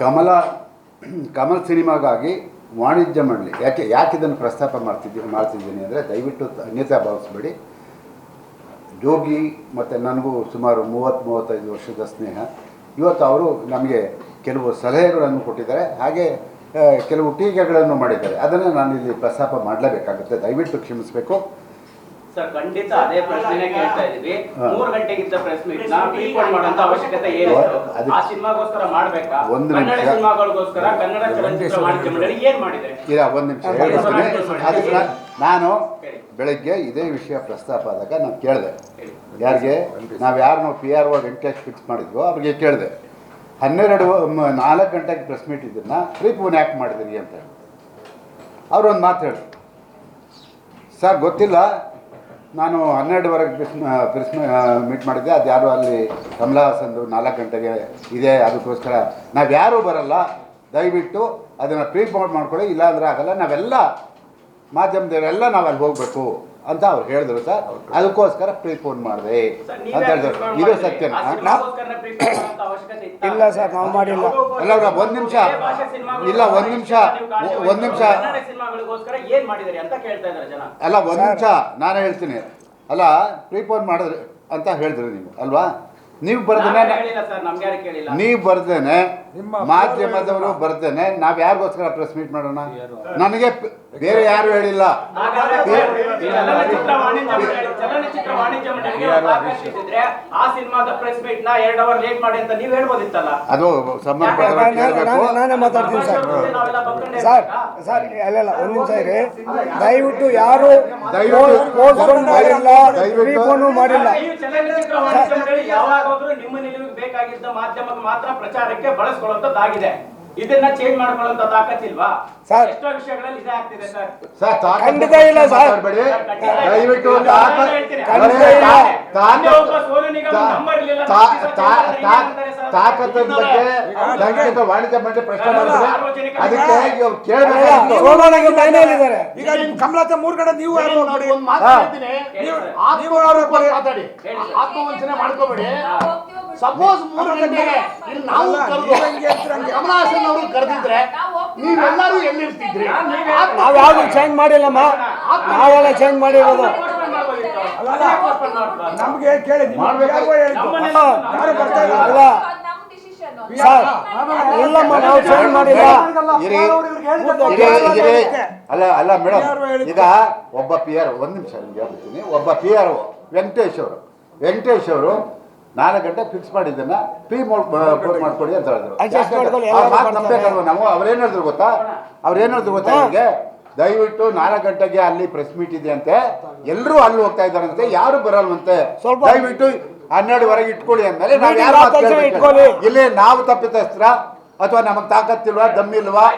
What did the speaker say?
ಕಮಲ, ಕಮಲ್ ಸಿನಿಮಾಗಾಗಿ ವಾಣಿಜ್ಯ ಮಾಡಲಿ. ಯಾಕೆ ಯಾಕೆ ಇದನ್ನು ಪ್ರಸ್ತಾಪ ಮಾಡ್ತಿದ್ದೀನಿ ಮಾಡ್ತಿದ್ದೀನಿ ಅಂದರೆ ದಯವಿಟ್ಟು ಅನ್ಯತಾ ಭಾವಿಸ್ಬೇಡಿ. ಜೋಗಿ ಮತ್ತು ನನಗೂ ಸುಮಾರು ಮೂವತ್ತು, ಮೂವತ್ತೈದು ವರ್ಷದ ಸ್ನೇಹ. ಇವತ್ತು ಅವರು ನಮಗೆ ಕೆಲವು ಸಲಹೆಗಳನ್ನು ಕೊಟ್ಟಿದ್ದಾರೆ. ಹಾಗೆ ಕೆಲವು ಟೀಕೆಗಳನ್ನು ಮಾಡಿದ್ದಾರೆ. ಅದನ್ನು ನಾನು ಇಲ್ಲಿ ಪ್ರಸ್ತಾಪ ಮಾಡಲೇಬೇಕಾಗುತ್ತೆ. ದಯವಿಟ್ಟು ಕ್ಷಮಿಸಬೇಕು. ಸರ್ ಖಂಡಿತ ಅದೇ ಪ್ರಶ್ನೆನೇ ಕೇಳ್ತಾ ಇದೀವಿ ಹಾ. ಮೂರ್ ಗಂಟೆಗಿದ್ದ ಪ್ರೆಸ್ ಮೀಟ್ನ ಪ್ರೀಪೋನ್ ಮಾಡುವಂತ ಅವಶ್ಯಕತೆ ಏನಿತ್ತು ಆ ಸಿನಿಮಾಗೋಸ್ಕರ ಮಾಡ್ಬೇಕಾ? ಒಂದು ಕನ್ನಡ ಸಿನಿಮಾಗಳಿಗೋಸ್ಕರ ಕನ್ನಡ ಚಲನಚಿತ್ರ ವಾಣಿಜ್ಯ ಮಂಡಳಿ ಏನ್ ಮಾಡಿದೆ? ಇಲ್ಲ ಒಂದು ನಿಮಿಷ. ಅದಕ್ಕೆ ನಾನು. ಬೆಳಗ್ಗೆ ಇದೇ ವಿಷಯ ಪ್ರಸ್ತಾಪ ಆದಾಗ ನಾನು ಕೇಳಿದೆ. ಯಾರಿಗೆ? ನಾವು ಯಾರು ನಾವು P R O Venkatesh fix ಮಾಡಿದ್ವೋ ಅವ್ರಿಗೆ ಕೇಳಿದೆ. ಹನ್ನೆರಡು ನಾಲ್ಕು ಗಂಟೆಗೆ ಪ್ರೆಸ್ ಮೀಟ್ ಇದನ್ನು ಪ್ರೀಪೋನ್ ಯಾಕೆ ಮಾಡಿದಿರಿ ಅಂತ ಹೇಳಿ. ಅವ್ರು ಒಂದು ಮಾತು ಹೇಳಿ. ಸರ್ ಗೊತ್ತಿಲ್ಲ. ನಾನು ಹನ್ನೆರಡುವರೆಗೆ ಪ್ರಿಸ್ ಪ್ರಿಸ್ ಮೀಟ್ ಮಾಡಿದ್ದೆ. ಅದು ಯಾರು ಅಲ್ಲಿ ಕಮಲಾ ಹಾಸನ್ದು ನಾಲ್ಕು ಗಂಟೆಗೆ ಇದೆ, ಅದಕ್ಕೋಸ್ಕರ. ನಾವು ಯಾರೂ ಬರಲ್ಲ. ದಯವಿಟ್ಟು ಅದನ್ನು ಪ್ರೀಪೋನ್ ಮಾಡ್ಕೊಳ್ಳಿ. ಇಲ್ಲಾಂದರೆ ಆಗಲ್ಲ. ನಾವೆಲ್ಲ ಮಾಧ್ಯಮದವರೆಲ್ಲ ನಾವು ಅಲ್ಲಿ ಹೋಗಬೇಕು. ಅಂತ ಅವ್ರು ಹೇಳಿದ್ರು ಸರ್ ಅದಕ್ಕೋಸ್ಕರ ಪ್ರೀಫೋನ್ ಮಾಡಿದೆ ಅಂತ ಹೇಳಿದ್ರು ಇದು ಸತ್ಯ? ಇಲ್ಲ ಸರ್, ನಾವು ಮಾಡಿಲ್ಲ. ಇಲ್ಲ ಒಂದು ಒಂದ್ ನಿಮಿಷ. ಇಲ್ಲ, ಒಂದ್ ನಿಮಿಷ. ಒಂದು ನಿಮಿಷ. ಸಿನಿಮಾಗಳಿಗೋಸ್ಕರ ಏನ್ ಮಾಡಿದಿರಿ ಅಂತ ಕೇಳ್ತಾ ಇದಾರೆ ಜನ ಅಲ್ಲ ಒಂದು ನಿಮಿಷ ನಾನೇ ಹೇಳ್ತೀನಿ ಅಲ್ಲ ಪ್ರೀಫೋನ್ ಮಾಡಿದ್ರೆ ಅಂತ ಹೇಳಿದ್ರು ನೀವು ಅಲ್ವಾ ನೀವು ಬರ್ದೇನೆ ಹೇಳಿಲ್ಲ ಸರ್ ನಮ್ಗೆ ಯಾರು ಕೇಳಿಲ್ಲ. ನೀವು ಬರ್ದೇನೆ ನಿಮ್ಮ ಮಾಧ್ಯಮದವರು ಬರ್ದೇನೆ ನಾವ್ ಯಾರಿಗೋಸ್ಕರ ಪ್ರೆಸ್ ಮೀಟ್ ಮಾಡೋಣ? ನನಗೆ ಬೇರೆ ಯಾರು ಹೇಳಿಲ್ಲ. ಹಾಗಾದ್ರೆ ಚಲನಚಿತ್ರ ವಾಣಿಜ್ಯ ಮಂಡಳಿ ಚಲನಚಿತ್ರ ವಾಣಿಜ್ಯ ಮಂಡಳಿಗೆ ಒಂದು ಆಕರ್ಷಿಸಿದ್ರೆ ಆ ಸಿನಿಮಾದ ಪ್ರೆಸ್ ಮೀಟ್ನ ಎರಡ್ ಅವರ್ ಲೇಟ್ ಮಾಡಿ ಅಂತ ನೀವ್ ಹೇಳ್ಬೋದಿತ್ತಲ್ಲ? ಅದು ಮಾತಾಡ್ತೀನಿ ಸರ್. ಸರ್? ಸರ್ ಅಲ್ಲೆಲ್ಲ ಒಂದು ನಿಮಿಷ ಇರಿ. ದಯವಿಟ್ಟು ಯಾರು ದಯವಿಟ್ಟು- ಮಾಡಿಲ್ಲ. ಮಾಡಿಲ್ಲ. ಯಾವಾಗಾದ್ರೂ ನಿಮ್ಮ ನಿಲುವಿಗೆ ಬೇಕಾಗಿದ್ದ ಮಾಧ್ಯಮಕ್ಕೆ ಮಾತ್ರ ಪ್ರಚಾರಕ್ಕೆ ಬಳಸ್ಕೊಳ್ಳುವಂತದ್ದಾಗಿದೆ. ಇದನ್ನ ಚೇಂಜ್ ಮಾಡ್ಕೊಳ್ಳುವಂತ ತಾಕತ್ತಿಲ್ವಾ ಸರ್. ಎಷ್ಟೋ ವಿಷಯಗಳಲ್ಲಿ ಇದೇ ಆಗ್ತಿದೆ ಸರ್. ಸರ್ ಖಂಡಿತ ಇಲ್ಲ ಸರ್. ದಯವಿಟ್ಟು ತಾಕತ್ತಿನ ಬಗ್ಗೆ ಹೌದು. ವಾಣಿಜ್ಯ ಮಂಡಳಿ ಪ್ರಶ್ನೆ ಮಾಡಿದ್ರೆ ಅದಕ್ಕೆ ಇದ್ದಾರೆ. ಈಗ ನಿಮ್ಮ ಕಮಲತೆ ಮೂರ್ ಕಡೆ ನೀವು ಯಾರು ನೋಡಿ. ಒಂದು ಮಾತು ಹೇಳ್ತೀನಿ. ನೀವು ಯಾರು ಮಾತಾಡಿ. ಹೇಳಿ. ಆತ್ಮವಂಚನೆ ಮಾಡ್ಕೋಬೇಡಿ. ಸಪೋಸ್ ಮೂರು ಗಂಟೆಗೆ ಇಲ್ಲಿ ನಾವು ಅಲ್ಲ, ಕರೆದು. ಕಮಲಹಾಸನ್ ಅವರು ಕರೆದಿದ್ರೆ ನೀವೆಲ್ಲರೂ ಎಲ್ಲಿರ್ತಿದ್ರಿ? ನಾವು ಯಾವ್ದು ಚೇಂಜ್ ಮಾಡಿಲ್ಲಮ್ಮ. ನಾವೆಲ್ಲ ಚೇಂಜ್ ಮಾಡಿರೋದು. ನಮ್ಗೆ ಕೇಳಿ? ಅಲ್ಲ, ಯಾರು ಬರ್ತಾ ಇಲ್ಲ ಅಲ್ಲ ಸರ್ ಇಲ್ಲಮ್ಮ ನಾವು ಚೇಂಜ್ ಮಾಡಿಲ್ಲ. ಅಲ್ಲ ಅಲ್ಲ ಮೇಡಮ್ ಈಗ ಒಬ್ಬ ಪಿ ಆರ್ ಒಂದ್ ನಿಮಿಷ ನಿಮಗೆ ಹೇಳ್ತೀನಿ ಒಬ್ಬ ಪಿ ಆರ್ ವೆಂಕಟೇಶ್ ಅವರು. ವೆಂಕಟೇಶ್ ಅವರು ನಾಲ್ಕು ಗಂಟೆ ಫಿಕ್ಸ್ ಮಾಡಿದ್ದನ್ನ ಪ್ರೀ ಮಾಡ್ಕೊಡಿ ಅಂತ ಹೇಳಿದ್ರು. Adjust ಯಾಕಂದ್ರೆ ಮಾಡ್ಕೊಳ್ಳಿ, ಆ ಎಲ್ಲರೂ ಮಾತು ಬರ್ತಾರೆ. ನಂಬೇಕಲ್ವ ನಾವು. ಅವ್ರೇನ್ ಹೇಳಿದ್ರು ಗೊತ್ತಾ? ಅವ್ರೇನ್ ಹೇಳಿದ್ರು ಗೊತ್ತಾ ನಿಮಗೆ? ದಯವಿಟ್ಟು ನಾಲ್ಕು ಗಂಟೆಗೆ ಅಲ್ಲಿ ಪ್ರೆಸ್ ಮೀಟ್ ಇದೆ ಅಂತೆ. ಎಲ್ಲರೂ ಅಲ್ಲಿ ಹೋಗ್ತಾ ಇದ್ದಾರಂತೆ ಯಾರು ಬರಲ್ವಂತೆ. ಸ್ವಲ್ಪ- ದಯವಿಟ್ಟು ಹನ್ನೆರಡುವರೆಗೆ ಇಟ್ಕೊಳ್ಳಿ ಅಂದ್ಮೇಲೆ ನಾವು ಯಾರು ಇಟ್ಕೊಳ್ಳಿ. ಇಲ್ಲಿ ನಾವು ತಪ್ಪಿತಸ್ತ್ರ ಅಥವಾ ನಮಗೆ ತಾಕತ್ತಿಲ್ವಾ? ದಮ್ಮಿಲ್ವಾ?